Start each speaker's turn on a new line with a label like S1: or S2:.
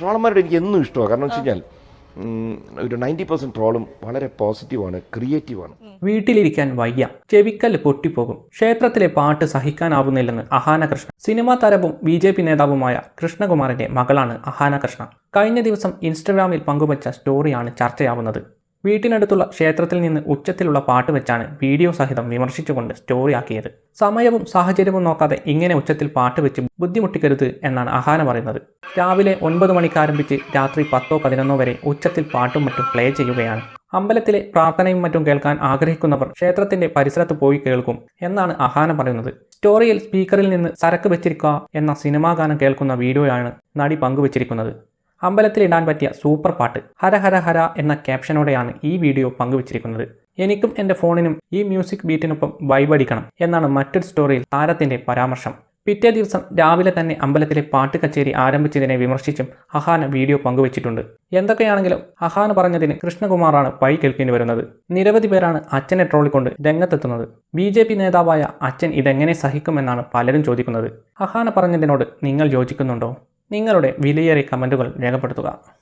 S1: ട്രോളന്മാരുടെ എനിക്ക് എന്നും ഇഷ്ടമാണ് കാരണം വെച്ച് കഴിഞ്ഞാൽ ഒരു നയന്റി പെർസെന്റ് ട്രോളും വളരെ പോസിറ്റീവാണ് ക്രിയേറ്റീവാണ്.
S2: വീട്ടിലിരിക്കാൻ വയ്യ. ചെവിക്കൽ പൊട്ടിപ്പോകും. ക്ഷേത്രത്തിലെ പാട്ട് സഹിക്കാനാവുന്നില്ലെന്ന് അഹാന കൃഷ്ണ. സിനിമാ താരവും ബി ജെ പി നേതാവുമായ കൃഷ്ണകുമാറിന്റെ മകളാണ് അഹാന കൃഷ്ണ. കഴിഞ്ഞ ദിവസം ഇൻസ്റ്റഗ്രാമിൽ പങ്കുവച്ച സ്റ്റോറിയാണ് ചർച്ചയാവുന്നത്. വീട്ടിനടുത്തുള്ള ക്ഷേത്രത്തിൽ നിന്ന് ഉച്ചത്തിലുള്ള പാട്ട് വെച്ചാണ് വീഡിയോ സഹിതം വിമർശിച്ചുകൊണ്ട് സ്റ്റോറി ആക്കിയത്. സമയവും സാഹചര്യവും നോക്കാതെ ഇങ്ങനെ ഉച്ചത്തിൽ പാട്ട് വെച്ച് ബുദ്ധിമുട്ടിക്കരുത് എന്നാണ് അഹാന പറയുന്നത്. രാവിലെ ഒൻപത് മണിക്ക് ആരംഭിച്ച് രാത്രി പത്തോ പതിനൊന്നോ വരെ ഉച്ചത്തിൽ പാട്ടും മറ്റും പ്ലേ ചെയ്യുകയാണ്. അമ്പലത്തിലെ പ്രാർത്ഥനയും മറ്റും കേൾക്കാൻ ആഗ്രഹിക്കുന്നവർ ക്ഷേത്രത്തിന്റെ പരിസരത്ത് പോയി കേൾക്കും എന്നാണ് ആഹാനം പറയുന്നത്. സ്റ്റോറിയിൽ സ്പീക്കറിൽ നിന്ന് സരക്ക് വെച്ചിരിക്കുക എന്ന സിനിമാ ഗാനം കേൾക്കുന്ന വീഡിയോയാണ് നടി പങ്കുവച്ചിരിക്കുന്നത്. അമ്പലത്തിൽ ഇടാൻ പറ്റിയ സൂപ്പർ പാട്ട് ഹര ഹര ഹര എന്ന ക്യാപ്ഷനോടെയാണ് ഈ വീഡിയോ പങ്കുവച്ചിരിക്കുന്നത്. എനിക്കും എന്റെ ഫോണിനും ഈ മ്യൂസിക് ബീറ്റിനൊപ്പം വൈബടിക്കണം എന്നാണ് മറ്റൊരു സ്റ്റോറിയിൽ താരത്തിന്റെ പരാമർശം. പിറ്റേ ദിവസം രാവിലെ തന്നെ അമ്പലത്തിലെ പാട്ട് കച്ചേരി ആരംഭിച്ചതിനെ വിമർശിച്ചും അഹാന വീഡിയോ പങ്കുവച്ചിട്ടുണ്ട്. എന്തൊക്കെയാണെങ്കിലും അഹാന പറഞ്ഞതിന് കൃഷ്ണകുമാറാണ് പൈ കേൾക്കേണ്ടി വരുന്നത്. നിരവധി പേരാണ് അച്ഛനെ ട്രോളിക്കൊണ്ട് രംഗത്തെത്തുന്നത്. ബി ജെ പി നേതാവായ അച്ഛൻ ഇതെങ്ങനെ സഹിക്കുമെന്നാണ് പലരും ചോദിക്കുന്നത്. അഹാന പറഞ്ഞതിനോട് നിങ്ങൾ യോജിക്കുന്നുണ്ടോ? നിങ്ങളുടെ വിലയേറിയ കമന്റുകൾ രേഖപ്പെടുത്തുക.